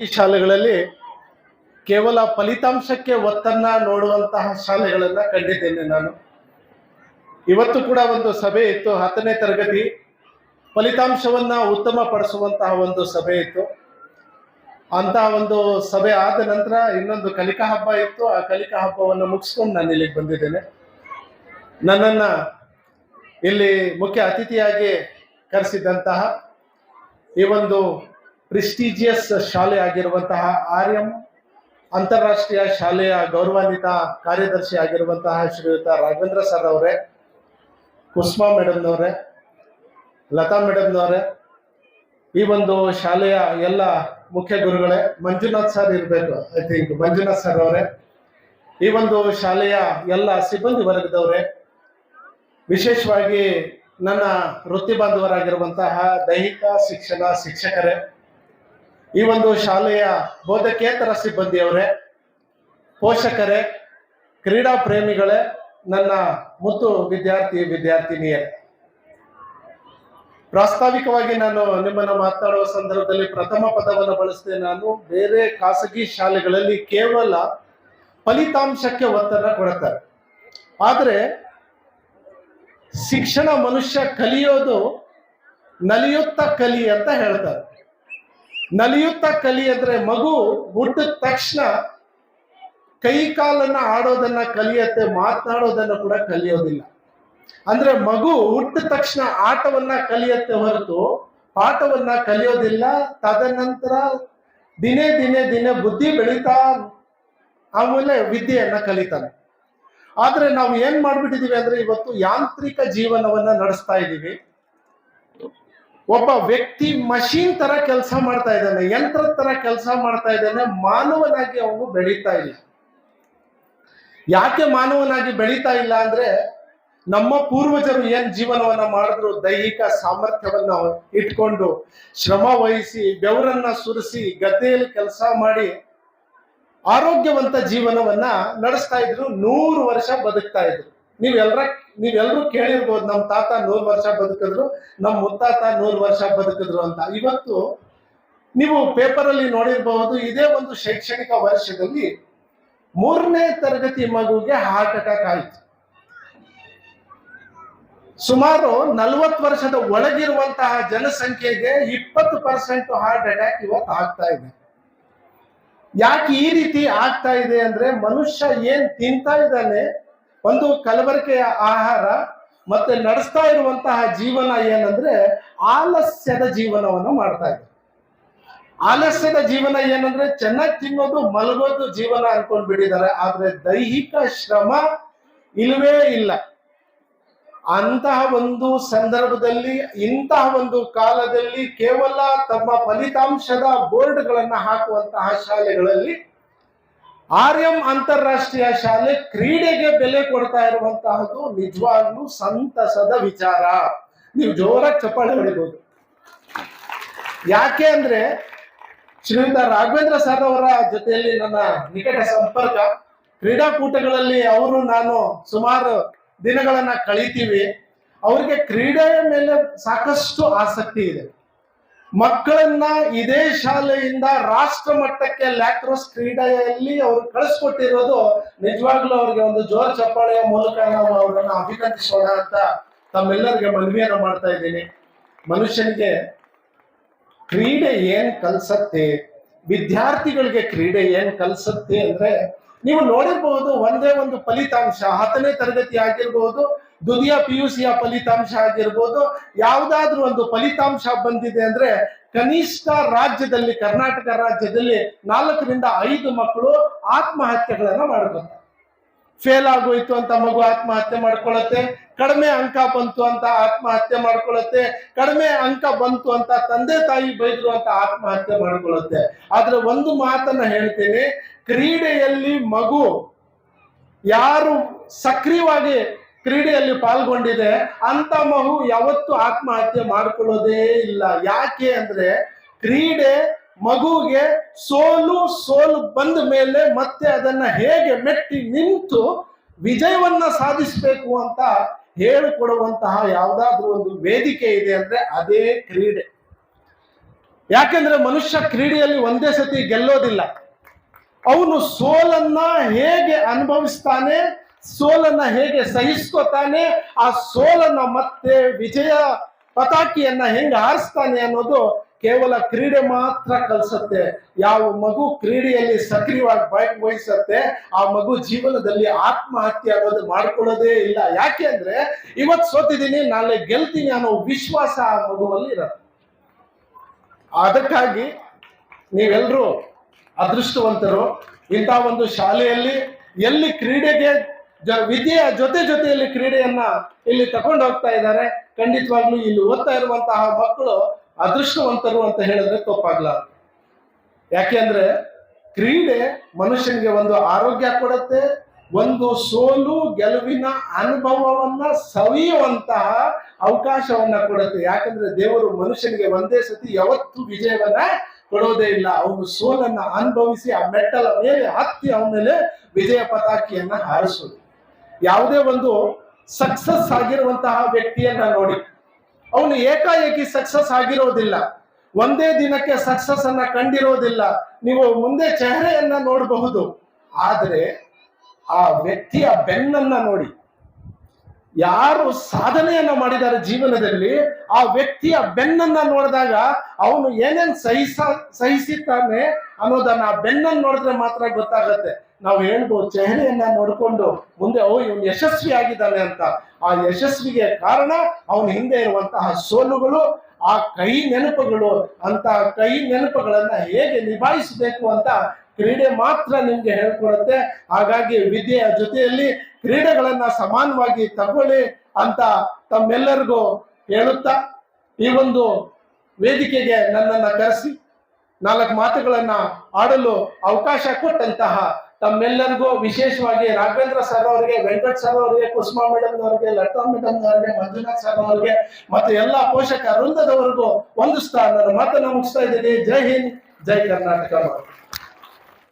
ಈ ಶಾಲೆಗಳಲ್ಲಿ ಕೇವಲ ಫಲಿತಾಂಶಕ್ಕೆ ಒತ್ತನ್ನ ನೋಡುವಂತಹ ಶಾಲೆಗಳನ್ನ ಕಂಡಿದ್ದೇನೆ ನಾನು. ಇವತ್ತು ಕೂಡ ಒಂದು ಸಭೆ ಇತ್ತು, ಹತ್ತನೇ ತರಗತಿ. ಫಲಿತಾಂಶವನ್ನ ಉತ್ತಮ ಪಡಿಸುವಂತಹ ಒಂದು ಸಭೆ ಇತ್ತು. ಅಂತಹ ಒಂದು ಸಭೆ ಆದ ನಂತರ ಇನ್ನೊಂದು ಕಲಿಕಾ ಹಬ್ಬ ಇತ್ತು. ಆ ಕಲಿಕಾ ಹಬ್ಬವನ್ನು ಮುಗಿಸ್ಕೊಂಡು ನಾನು ಇಲ್ಲಿಗೆ ಬಂದಿದ್ದೇನೆ. ನನ್ನನ್ನ ಇಲ್ಲಿ ಮುಖ್ಯ ಅತಿಥಿಯಾಗಿ ಕರೆಸಿದಂತಹ ಈ ಒಂದು ಪ್ರಿಸ್ಟಿಜಿಯಸ್ ಶಾಲೆ ಆಗಿರುವಂತಹ ಆರ್ಯಂ ಅಂತಾರಾಷ್ಟ್ರೀಯ ಶಾಲೆಯ ಗೌರವಾನ್ವಿತ ಕಾರ್ಯದರ್ಶಿ ಆಗಿರುವಂತಹ ಶ್ರೀಯುತ ರಾಘವೇಂದ್ರ ಸರ್ ಅವರೇ ಕುಸ್ಮಾ ಮೇಡಮ್ನವರೇ ಲತಾ ಮೇಡಮ್ನವರೇ ಈ ಒಂದು ಶಾಲೆಯ ಎಲ್ಲ ಮುಖ್ಯ ಗುರುಗಳೇ, ಮಂಜುನಾಥ್ ಸರ್ ಇರಬೇಕು ಐ ಥಿಂಕ್ ಮಂಜುನಾಥ್ ಸರ್ ಅವರೇ, ಈ ಒಂದು ಶಾಲೆಯ ಎಲ್ಲ ಸಿಬ್ಬಂದಿ ವರ್ಗದವರೇ, ವಿಶೇಷವಾಗಿ ನನ್ನ ವೃತ್ತಿ ಬಾಂಧವರಾಗಿರುವಂತಹ ದೈಹಿಕ ಶಿಕ್ಷಣ ಶಿಕ್ಷಕರೇ ಈ ಒಂದು ಶಾಲೆಯ ಬೋಧಕೇತರ ಸಿಬ್ಬಂದಿಯವರೇ, ಪೋಷಕರೇ, ಕ್ರೀಡಾ ಪ್ರೇಮಿಗಳೇ, ನನ್ನ ಮುತ್ತು ವಿದ್ಯಾರ್ಥಿ, ವಿದ್ಯಾರ್ಥಿನಿಯೇ. ಪ್ರಾಸ್ತಾವಿಕವಾಗಿ ನಾನು ನಿಮ್ಮನ್ನು ಮಾತನಾಡುವ ಸಂದರ್ಭದಲ್ಲಿ ಪ್ರಥಮ ಪದವನ್ನು ಬಳಸಿದೆ. ನಾನು ಬೇರೆ ಖಾಸಗಿ ಶಾಲೆಗಳಲ್ಲಿ ಕೇವಲ ಫಲಿತಾಂಶಕ್ಕೆ ಒತ್ತನ್ನ ಕೊಡುತ್ತಾರೆ ಆದರೆ, ಶಿಕ್ಷಣ ಮನುಷ್ಯ ಕಲಿಯೋದು ನಲಿಯುತ್ತ ಕಲಿ ಅಂತ ಹೇಳ್ತಾರೆ. ನಲಿಯುತ್ತ ಕಲಿ ಅಂದ್ರೆ ಮಗು ಹುಟ್ಟಿದ ತಕ್ಷಣ ಕೈ ಕಾಲನ್ನ ಆಡೋದನ್ನ ಕಲಿಯತ್ತೆ ಮಾತನಾಡೋದನ್ನ ಕೂಡ ಕಲಿಯೋದಿಲ್ಲ. ಅಂದ್ರೆ ಮಗು ಹುಟ್ಟಿದ ತಕ್ಷಣ ಆಟವನ್ನ ಕಲಿಯತ್ತೆ ಹೊರತು ಪಾಠವನ್ನ ಕಲಿಯೋದಿಲ್ಲ, ತದನಂತರ ದಿನೇ ದಿನೇ ದಿನೇ ಬುದ್ಧಿ ಬೆಳೀತಾ ಆಮೇಲೆ ವಿದ್ಯೆಯನ್ನ ಕಲಿತಾನೆ. ಆದ್ರೆ ನಾವು ಏನ್ ಮಾಡ್ಬಿಟ್ಟಿದೀವಿ ಅಂದ್ರೆ ಇವತ್ತು ಯಾಂತ್ರಿಕ ಜೀವನವನ್ನ ನಡೆಸ್ತಾ ಇದ್ದೀವಿ ಒಬ್ಬ ವ್ಯಕ್ತಿ ಮಷೀನ್ ತರ ಕೆಲಸ ಮಾಡ್ತಾ ಇದ್ದಾನೆ ಯಂತ್ರದ ತರ ಕೆಲಸ ಮಾಡ್ತಾ ಇದ್ದಾನೆ, ಮಾನವನಾಗಿ ಅವನು ಬೆಳೀತಾ ಇಲ್ಲ. ಯಾಕೆ ಮಾನವನಾಗಿ ಬೆಳೀತಾ ಇಲ್ಲ ಅಂದ್ರೆ ನಮ್ಮ ಪೂರ್ವಜರು ಏನ್ ಜೀವನವನ್ನ ಮಾಡಿದ್ರು, ದೈಹಿಕ ಸಾಮರ್ಥ್ಯವನ್ನ ಇಟ್ಕೊಂಡು ಶ್ರಮ ವಹಿಸಿ, ಬೆವರನ್ನ ಸುರಿಸಿ, ಗದ್ದೆಯಲ್ಲಿ ಕೆಲಸ ಮಾಡಿ ಆರೋಗ್ಯವಂತ ಜೀವನವನ್ನ ನಡೆಸ್ತಾ ಇದ್ರು, ನೂರು ವರ್ಷ ಬದುಕ್ತಾ ಇದ್ರು. ನೀವೆಲ್ರ ನೀವೆಲ್ಲರೂ ಕೇಳಿರ್ಬೋದು ನಮ್ಮ ತಾತ ನೂರು ವರ್ಷ ಬದುಕಿದ್ರು ನಮ್ಮ ಮುತ್ತಾತ ನೂರು ವರ್ಷ ಬದುಕಿದ್ರು ಅಂತ. ಇವತ್ತು ನೀವು ಪೇಪರ್ ಅಲ್ಲಿ ನೋಡಿರಬಹುದು, ಇದೇ ಒಂದು ಶೈಕ್ಷಣಿಕ ವರ್ಷದಲ್ಲಿ ಮೂರನೇ ತರಗತಿ ಮಗುಗೆ ಹಾರ್ಟ್ ಅಟ್ಯಾಕ್ ಆಯಿತು. ಸುಮಾರು ನಲವತ್ತು ವರ್ಷದ ಒಳಗಿರುವಂತಹ ಜನಸಂಖ್ಯೆಗೆ ಇಪ್ಪತ್ತು ಪರ್ಸೆಂಟ್ ಹಾರ್ಟ್ ಅಟ್ಯಾಕ್ ಇವತ್ತು ಆಗ್ತಾ ಇದೆ. ಯಾಕೆ ಈ ರೀತಿ ಆಗ್ತಾ ಇದೆ ಅಂದ್ರೆ ಮನುಷ್ಯ ಏನ್ ತಿಂತಾ ಇದ್ದಾನೆ ಒಂದು ಕಲಬೆರಕೆಯ ಆಹಾರ ಮತ್ತೆ ನಡೆಸ್ತಾ ಇರುವಂತಹ ಜೀವನ ಏನಂದ್ರೆ ಆಲಸ್ಯದ ಜೀವನವನ್ನು ಮಾಡ್ತಾ ಇದೆ ಆಲಸ್ಯದ ಜೀವನ ಏನಂದ್ರೆ ಚೆನ್ನಾಗಿ ತಿನ್ನೋದು, ಮಲಗೋದು ಜೀವನ ಅನ್ಕೊಂಡ್ ಬಿಟ್ಟಿದ್ದಾರೆ. ಆದ್ರೆ ದೈಹಿಕ ಶ್ರಮ ಇಲ್ವೇ ಇಲ್ಲ. ಅಂತಹ ಒಂದು ಸಂದರ್ಭದಲ್ಲಿ, ಇಂತಹ ಒಂದು ಕಾಲದಲ್ಲಿ ಕೇವಲ ತಮ್ಮ ಫಲಿತಾಂಶದ ಬೋರ್ಡ್ಗಳನ್ನ ಹಾಕುವಂತಹ ಶಾಲೆಗಳಲ್ಲಿ ಆರ್ಯಂ ಅಂತಾರಾಷ್ಟ್ರೀಯ ಶಾಲೆ ಕ್ರೀಡೆಗೆ ಬೆಲೆ ಕೊಡ್ತಾ ಇರುವಂತಹದ್ದು ನಿಜವಾಗ್ಲೂ ಸಂತಸದ ವಿಚಾರ. ನೀವು ಜೋರಾಗಿ ಚಪ್ಪಾಳೆ ಹೊಡಿಬಹುದು ಯಾಕೆ ಅಂದ್ರೆ ಶ್ರೀಯುತ ರಾಘವೇಂದ್ರ ಸರ್ ಅವರ ಜೊತೆಯಲ್ಲಿ ನನ್ನ ನಿಕಟ ಸಂಪರ್ಕ. ಕ್ರೀಡಾಕೂಟಗಳಲ್ಲಿ ಅವರು, ನಾನು ಸುಮಾರು ದಿನಗಳನ್ನ ಕಳಿತೀವಿ. ಅವ್ರಿಗೆ ಕ್ರೀಡೆಯ ಮೇಲೆ ಸಾಕಷ್ಟು ಆಸಕ್ತಿ ಇದೆ. ಮಕ್ಕಳನ್ನ ಇದೇ ಶಾಲೆಯಿಂದ ರಾಷ್ಟ್ರ ಮಟ್ಟಕ್ಕೆ ಲ್ಯಾಕ್ರೋಸ್ ಕ್ರೀಡೆಯಲ್ಲಿ ಅವರು ಕಳಿಸ್ಕೊಟ್ಟಿರೋದು ನಿಜವಾಗ್ಲೂ ಅವ್ರಿಗೆ ಒಂದು ಜೋರ್ ಚಪ್ಪಾಳೆಯ ಮೂಲಕ ನಾವು ಅವರನ್ನ ಅಭಿನಂದಿಸೋಣ ಅಂತ ತಮ್ಮೆಲ್ಲರಿಗೆ ಮನವಿಯನ್ನ ಮಾಡ್ತಾ ಇದ್ದೀನಿ. ಮನುಷ್ಯನಿಗೆ ಕ್ರೀಡೆ ಏನ್ ಕಲ್ಸತ್ತೆ, ವಿದ್ಯಾರ್ಥಿಗಳಿಗೆ ಕ್ರೀಡೆ ಏನ್ ಕಲ್ಸತ್ತೆ ಅಂದ್ರೆ ನೀವು ನೋಡಿರ್ಬಹುದು ಒಂದೇ ಒಂದು ಫಲಿತಾಂಶ, ಹತ್ತನೇ ತರಗತಿ ಆಗಿರ್ಬಹುದು ದ್ವಿತೀಯ ಪಿ ಯು ಸಿಯ ಫಲಿತಾಂಶ ಆಗಿರ್ಬೋದು, ಯಾವುದಾದ್ರೂ ಒಂದು ಫಲಿತಾಂಶ ಬಂದಿದೆ ಅಂದ್ರೆ ಕನಿಷ್ಠ ರಾಜ್ಯದಲ್ಲಿ, ಕರ್ನಾಟಕ ರಾಜ್ಯದಲ್ಲಿ ನಾಲ್ಕರಿಂದ ಐದು ಮಕ್ಕಳು ಆತ್ಮಹತ್ಯೆಗಳನ್ನ ಮಾಡ್ಕೊತಾರೆ ಫೇಲ್ ಆಗೋಯ್ತು ಅಂತ ಮಗು ಆತ್ಮಹತ್ಯೆ ಮಾಡ್ಕೊಳತ್ತೆ ಕಡಿಮೆ ಅಂಕ ಬಂತು ಅಂತ ಆತ್ಮಹತ್ಯೆ ಮಾಡ್ಕೊಳತ್ತೆ ಕಡಿಮೆ ಅಂಕ ಬಂತು ಅಂತ ತಂದೆ ತಾಯಿ ಬೈದ್ರು ಅಂತ ಆತ್ಮಹತ್ಯೆ ಮಾಡ್ಕೊಳತ್ತೆ ಆದ್ರೆ ಒಂದು ಮಾತನ್ನ ಹೇಳ್ತೀನಿ, ಕ್ರೀಡೆಯಲ್ಲಿ ಮಗು ಯಾರು ಸಕ್ರಿಯವಾಗಿ ಕ್ರೀಡೆಯಲ್ಲಿ ಪಾಲ್ಗೊಂಡಿದೆ ಅಂತ ಮಗು ಯಾವತ್ತು ಆತ್ಮಹತ್ಯೆ ಮಾಡ್ಕೊಳ್ಳೋದೇ ಇಲ್ಲ. ಯಾಕೆ ಅಂದ್ರೆ ಕ್ರೀಡೆ ಮಗುಗೆ ಸೋಲು ಸೋಲು ಬಂದ ಮೇಲೆ ಮತ್ತೆ ಅದನ್ನ ಹೇಗೆ ಮೆಟ್ಟಿ ನಿಂತು ವಿಜಯವನ್ನ ಸಾಧಿಸಬೇಕು ಅಂತ ಹೇಳಿಕೊಡುವಂತಹ ಯಾವುದಾದ್ರೂ ಒಂದು ವೇದಿಕೆ ಇದೆ ಅಂದ್ರೆ ಅದೇ ಕ್ರೀಡೆ. ಯಾಕೆಂದ್ರೆ ಮನುಷ್ಯ ಕ್ರೀಡೆಯಲ್ಲಿ ಒಂದೇ ಸತಿ ಗೆಲ್ಲೋದಿಲ್ಲ. ಅವನು ಸೋಲನ್ನ ಹೇಗೆ ಅನುಭವಿಸ್ತಾನೆ ಸೋಲನ್ನ ಹೇಗೆ ಸಹಿಸ್ಕೋತಾನೆ, ಆ ಸೋಲನ್ನ ಮತ್ತೆ ವಿಜಯ ಪತಾಕಿಯನ್ನ ಹೆಂಗೆ ಹಾರಿಸ್ತಾನೆ ಅನ್ನೋದು ಕೇವಲ ಕ್ರೀಡೆ ಮಾತ್ರ ಕಲಿಸುತ್ತೆ. ಯಾವ ಮಗು ಕ್ರೀಡೆಯಲ್ಲಿ ಸಕ್ರಿಯವಾಗಿ ಭಾಗವಹಿಸುತ್ತೆ, ಆ ಮಗು ಜೀವನದಲ್ಲಿ ಆತ್ಮಹತ್ಯೆ ಅನ್ನೋದು ಮಾಡ್ಕೊಳ್ಳೋದೇ ಇಲ್ಲ. ಯಾಕೆ ಅಂದ್ರೆ ಇವತ್ತು ಸೋತಿದ್ದೀನಿ, ನಾಳೆ ಗೆಲ್ತೀನಿ ಅನ್ನೋ ವಿಶ್ವಾಸ ಆ ಮಗುವಲ್ಲಿ ಇರುತ್ತೆ. ಅದಕ್ಕಾಗಿ ನೀವೆಲ್ಲರೂ ಅದೃಷ್ಟವಂತರು ಇಂಥ ಒಂದು ಶಾಲೆಯಲ್ಲಿ ಎಲ್ಲಿ ಕ್ರೀಡೆಗೆ ವಿದ್ಯೆಯ ಜೊತೆ ಜೊತೆಯಲ್ಲಿ ಕ್ರೀಡೆಯನ್ನ ಇಲ್ಲಿ ತಗೊಂಡು ಹೋಗ್ತಾ ಇದ್ದಾರೆ. ಖಂಡಿತವಾಗ್ಲೂ ಇಲ್ಲಿ ಓದ್ತಾ ಇರುವಂತಹ ಮಕ್ಕಳು ಅದೃಷ್ಟವಂತರು ಅಂತ ಹೇಳಿದ್ರೆ ತಪ್ಪಾಗ್ಲಾರ ಯಾಕೆಂದ್ರೆ ಕ್ರೀಡೆ ಮನುಷ್ಯನಿಗೆ ಒಂದು ಆರೋಗ್ಯ ಕೊಡುತ್ತೆ, ಒಂದು ಸೋಲು, ಗೆಲುವಿನ ಅನುಭವವನ್ನ ಸವಿಯುವಂತಹ ಅವಕಾಶವನ್ನ ಕೊಡುತ್ತೆ. ಯಾಕಂದ್ರೆ ದೇವರು ಮನುಷ್ಯನಿಗೆ ಒಂದೇ ಸತಿ ಯಾವತ್ತೂ ವಿಜಯವನ್ನ ಕೊಡೋದೇ ಇಲ್ಲ. ಅವನು ಸೋಲನ್ನ ಅನುಭವಿಸಿ ಆ ಮೆಟ್ಟಲ ಮೇಲೆ ಹತ್ತಿ ಅವನ ಮೇಲೆ ವಿಜಯ ಪತಾಕಿಯನ್ನ ಹಾರಿಸೋದು. ಯಾವುದೇ ಒಂದು ಸಕ್ಸಸ್ ಆಗಿರುವಂತಹ ವ್ಯಕ್ತಿಯನ್ನ ನೋಡಿ. ಅವನು ಏಕಾಏಕಿ ಸಕ್ಸಸ್ ಆಗಿರೋದಿಲ್ಲ. ಒಂದೇ ದಿನಕ್ಕೆ ಸಕ್ಸಸ್ ಅನ್ನ ಕಂಡಿರೋದಿಲ್ಲ. ನೀವು ಮುಂದೆ ಚೆಹರೆಯನ್ನ ನೋಡಬಹುದು. ಆದರೆ ಆ ವ್ಯಕ್ತಿಯ ಬೆನ್ನನ್ನ ನೋಡಿ. ಯಾರು ಸಾಧನೆಯನ್ನ ಮಾಡಿದ್ದಾರೆ ಜೀವನದಲ್ಲಿ, ಆ ವ್ಯಕ್ತಿಯ ಬೆನ್ನನ್ನ ನೋಡಿದಾಗ ಅವನು ಏನೇನ್ ಸಹಿಸ, ಸಹಿಸಿದ್ದಾನೆ ಅನ್ನೋದನ್ನ ಬೆನ್ನನ್ನು ನೋಡಿದ್ರೆ ಮಾತ್ರ ಗೊತ್ತಾಗತ್ತೆ. ನಾವು ಹೇಳ್ಬೋದು, ಚೆಹರೆಯನ್ನ ನೋಡಿಕೊಂಡು ಮುಂದೆ ಓ, ಇವನು ಯಶಸ್ವಿ ಆಗಿದ್ದಾನೆ ಅಂತ. ಆ ಯಶಸ್ವಿಗೆ ಕಾರಣ ಅವನ ಹಿಂದೆ ಇರುವಂತಹ ಸೋಲುಗಳು, ಆ ಕೈ ನೆನಪುಗಳು, ಅಂತ ಕೈ ನೆನಪುಗಳನ್ನ ಹೇಗೆ ನಿಭಾಯಿಸಬೇಕು ಅಂತ ಕ್ರೀಡೆ ಮಾತ್ರ ನಿಮ್ಗೆ ಹೇಳ್ಕೊಡುತ್ತೆ. ಹಾಗಾಗಿ ವಿದ್ಯೆಯ ಜೊತೆಯಲ್ಲಿ ಕ್ರೀಡೆಗಳನ್ನ ಸಮಾನವಾಗಿ ತಗೊಳ್ಳಿ ಅಂತ ತಮ್ಮೆಲ್ಲರಿಗೂ ಹೇಳುತ್ತಾ, ಈ ಒಂದು ವೇದಿಕೆಗೆ ನನ್ನನ್ನ ಕರೆಸಿ, ನಾಲ್ಕು ಮಾತುಗಳನ್ನ ಆಡಲು ಅವಕಾಶ ಕೊಟ್ಟಂತಹ ತಮ್ಮೆಲ್ಲರಿಗೂ ವಿಶೇಷವಾಗಿ ರಾಘವೇಂದ್ರ ಸರ್ ಅವರಿಗೆ, ವೆಂಕಟ್ ಸರ್ ಅವರಿಗೆ, ಕುಸುಮಾ ಮೇಡಮ್ ಅವರಿಗೆ, ಲತಾ ಮೇಡಮ್ ಅವರಿಗೆ, ಮಂಜುನಾಥ್ ಸರ್ ಅವರಿಗೆ, ಮತ್ತೆ ಎಲ್ಲ ಪೋಷಕ ವೃಂದದವರೆಗೂ ಒಂದು ಸ್ಥಾನ ಮಾತನ್ನ ಮುಗಿಸ್ತಾ ಇದ್ದೀನಿ. ಜೈ ಹಿಂದ್, ಜೈ ಕರ್ನಾಟಕ